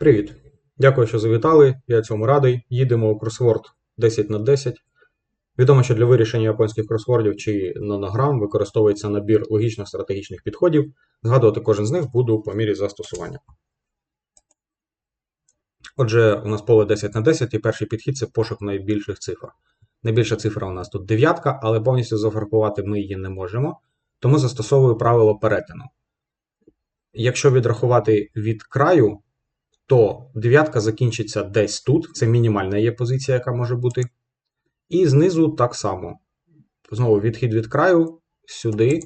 Привіт! Дякую, що завітали. Я цьому радий. Їдемо у кросворд 10 на 10. Відомо, що для вирішення японських кросвордів чи нонограм використовується набір логічно-стратегічних підходів. Згадувати кожен з них буду по мірі застосування. Отже, у нас поле 10 на 10 і перший підхід це пошук найбільших цифр. Найбільша цифра у нас тут дев'ятка, але повністю зафарбувати ми її не можемо, тому застосовую правило перетину. Якщо відрахувати від краю, то дев'ятка закінчиться десь тут. Це мінімальна є позиція, яка може бути. І знизу так само. Знову відхід від краю сюди.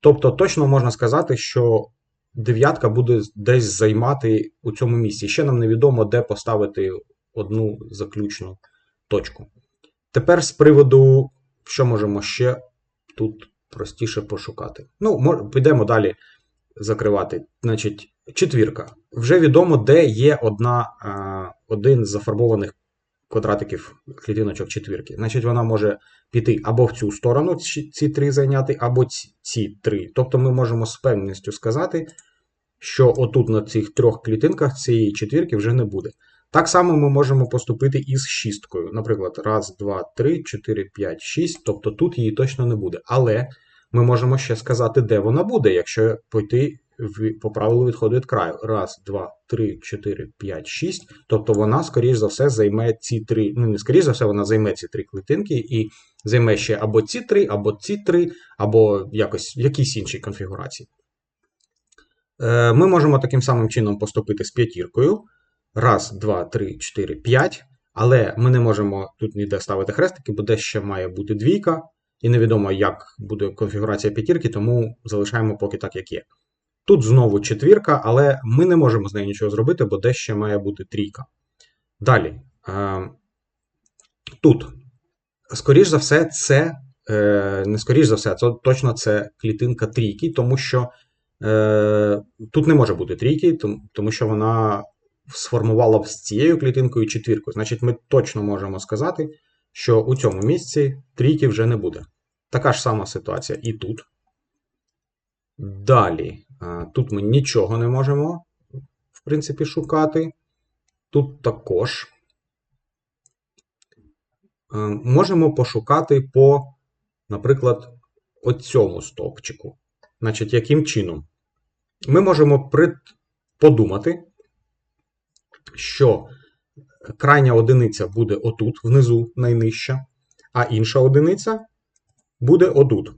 Тобто, точно можна сказати, що дев'ятка буде десь займати у цьому місці. Ще нам невідомо, де поставити одну заключну точку. Тепер з приводу, що можемо ще тут простіше пошукати. Ну, підемо далі закривати. Значить, четвірка. Вже відомо, де є одна, один з зафарбованих квадратиків клітиночок четвірки. Значить, вона може піти або в цю сторону, ці, три зайняти, або ці, три. Тобто ми можемо з певністю сказати, що отут на цих трьох клітинках цієї четвірки вже не буде. Так само ми можемо поступити і з шісткою. Наприклад, раз, два, три, чотири, п'ять, шість. Тобто тут її точно не буде. Але ми можемо ще сказати, де вона буде, якщо пойти по правилу відходу від краю. Раз, два, три, чотири, п'ять, шість. Тобто вона, скоріш за все, займе ці три. Ну, не скоріш за все, вона займе ці три клітинки і займе ще або ці три, або ці три, або якось в якійсь іншій конфігурації. Е, Ми можемо таким самим чином поступити з п'ятіркою. Раз, два, три, чотири, п'ять. Але ми не можемо тут ніде ставити хрестики, бо де ще має бути двійка, і невідомо, як буде конфігурація п'ятірки, тому залишаємо поки так, як є. Тут знову четвірка, але ми не можемо з нею нічого зробити, бо де ще має бути трійка. Далі. Е, Тут, скоріш за все, це е, не скоріш за все, це точно це клітинка трійки, тому що е, тут не може бути трійки, тому, що вона сформувала б з цією клітинкою четвірку. Значить, ми точно можемо сказати, що у цьому місці трійки вже не буде. Така ж сама ситуація і тут. Далі, тут ми нічого не можемо, в принципі, шукати. Тут також. Е, Можемо пошукати по, наприклад, оцьому стовпчику. Значить, яким чином? Ми можемо подумати, що крайня одиниця буде отут, внизу найнижча, а інша одиниця буде отут.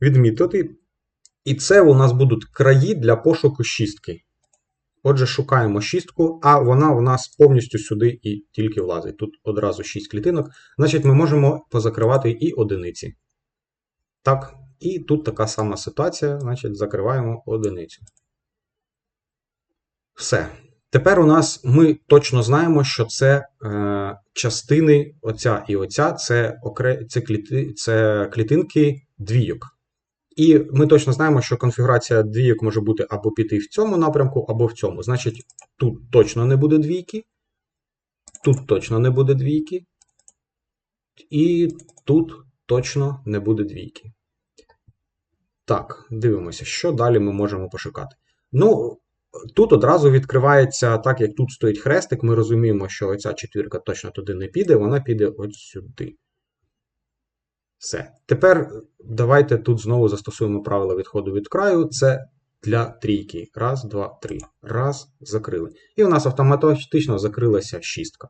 Відмітити. І це у нас будуть краї для пошуку шістки. Отже, шукаємо шістку, а вона у нас повністю сюди і тільки влазить. Тут одразу 6 клітинок. Значить, ми можемо позакривати і одиниці. Так, і тут така сама ситуація. Значить, закриваємо одиницю. Все. Тепер у нас ми точно знаємо, що це е, частини оця і оця це, окре... це, кліти... це клітинки двійок. І ми точно знаємо, що конфігурація двійок може бути або піти в цьому напрямку, або в цьому. Значить, тут точно не буде двійки, тут точно не буде двійки, і тут точно не буде двійки. Так, дивимося, що далі ми можемо пошукати. Ну, тут одразу відкривається, так як тут стоїть хрестик, ми розуміємо, що оця четвірка точно туди не піде, вона піде от сюди. Все. Тепер давайте тут знову застосуємо правило відходу від краю. Це для трійки. Раз, два, три. Раз, закрили. І у нас автоматично закрилася шістка.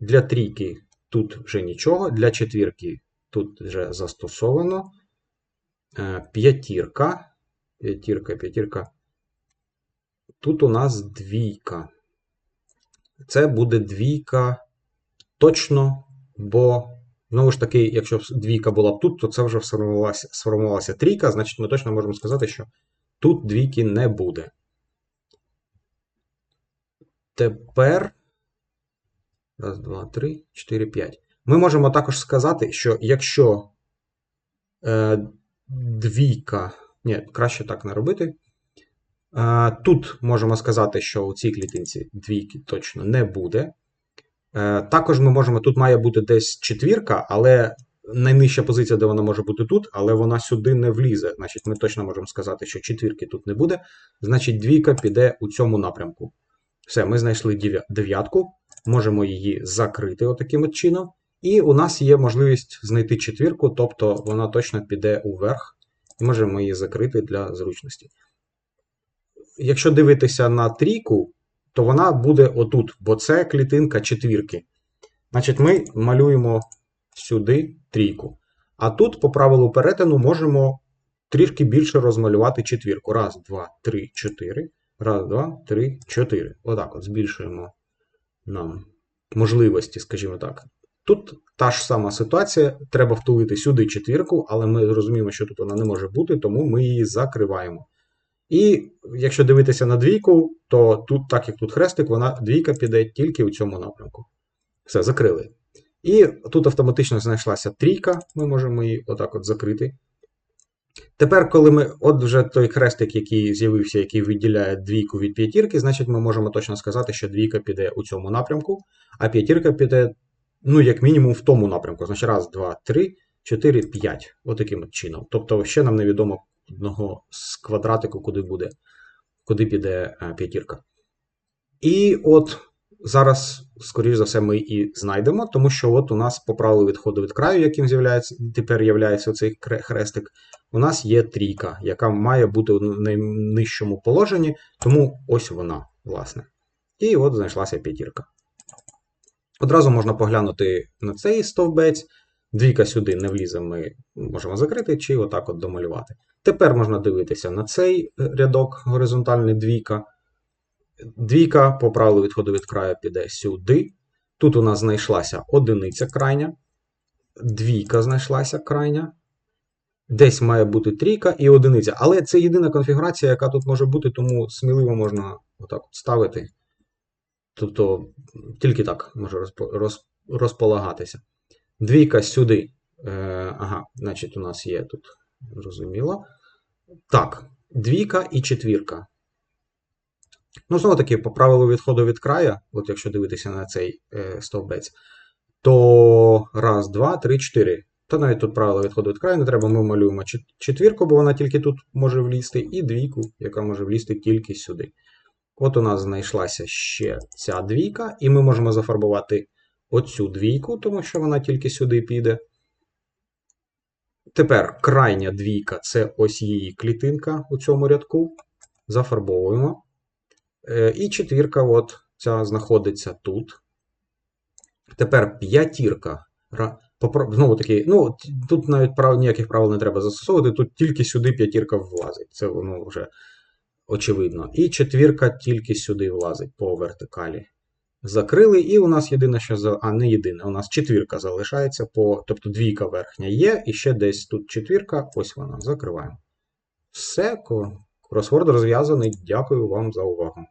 Для трійки тут вже нічого, для четвірки тут вже застосовано. Е, П'ятірка. П'ятірка, п'ятірка. Тут у нас двійка. Це буде двійка точно, бо. Знову ж таки, якщо двійка була б тут, то це вже сформувалася, сформувалася трійка, значить ми точно можемо сказати, що тут двійки не буде. Тепер. Раз, два, три, чотири, п'ять. Ми можемо також сказати, що якщо е, двійка. Ні, краще так не робити. Е, тут можемо сказати, що у цій клітинці двійки точно не буде. Е, Також ми можемо, тут має бути десь четвірка, але найнижча позиція, де вона може бути тут, але вона сюди не влізе. Значить, ми точно можемо сказати, що четвірки тут не буде. Значить, двійка піде у цьому напрямку. Все, ми знайшли дев'ятку, можемо її закрити отаким от чином. І у нас є можливість знайти четвірку, тобто вона точно піде уверх, і можемо її закрити для зручності. Якщо дивитися на трійку, то вона буде отут, бо це клітинка четвірки. Значить, ми малюємо сюди трійку. А тут, по правилу перетину, можемо трішки більше розмалювати четвірку. Раз, два, три, чотири. Раз, два, три, чотири. Отак от збільшуємо нам можливості, скажімо так. Тут та ж сама ситуація. Треба втулити сюди четвірку, але ми розуміємо, що тут вона не може бути, тому ми її закриваємо. І якщо дивитися на двійку, то тут, так як тут хрестик, вона двійка піде тільки у цьому напрямку. Все, закрили. І тут автоматично знайшлася трійка, ми можемо її отак от закрити. Тепер, коли ми, от вже той хрестик, який з'явився, який виділяє двійку від п'ятірки, значить ми можемо точно сказати, що двійка піде у цьому напрямку, а п'ятірка піде, ну, як мінімум, в тому напрямку. Значить, раз, два, три, чотири, п'ять. Отаким от чином. Тобто, ще нам невідомо одного з квадратику, куди буде, куди піде е, п'ятірка. І от зараз, скоріш за все, ми і знайдемо, тому що от у нас по правилу відходу від краю, яким з'являється, тепер являється кре- хрестик, у нас є трійка, яка має бути у найнижчому положенні, тому ось вона, власне. І от знайшлася п'ятірка. Одразу можна поглянути на цей стовбець. Двійка сюди не влізе, ми можемо закрити, чи отак от домалювати. Тепер можна дивитися на цей е, рядок горизонтальний двійка. Двійка по правилу відходу від краю піде сюди. Тут у нас знайшлася одиниця крайня, двійка знайшлася крайня. Десь має бути трійка і одиниця. Але це єдина конфігурація, яка тут може бути, тому сміливо можна отак от ставити. Тобто тільки так може розполагатися. Двійка сюди. Е, ага, значить, у нас є тут. Зрозуміло. Так, двійка і четвірка. Ну, знову таки, по правилу відходу від края, от якщо дивитися на цей е, стовбець, то раз, два, три, чотири. То навіть тут правило відходу від краю не треба. Ми малюємо четвірку, бо вона тільки тут може влізти, і двійку, яка може влізти тільки сюди. От у нас знайшлася ще ця двійка, і ми можемо зафарбувати оцю двійку, тому що вона тільки сюди піде. Тепер крайня двійка це ось її клітинка у цьому рядку. Зафарбовуємо. Е, І четвірка, от ця знаходиться тут. Тепер п'ятірка. Знову таки, ну, тут навіть прав, ніяких правил не треба застосовувати, тут тільки сюди п'ятірка влазить. Це воно вже очевидно. І четвірка тільки сюди влазить по вертикалі. Закрили, і у нас єдине, що. А, не єдине, у нас четвірка залишається, по... тобто двійка верхня є, і ще десь тут четвірка, ось вона. Закриваємо. Все, кросворд розв'язаний. Дякую вам за увагу.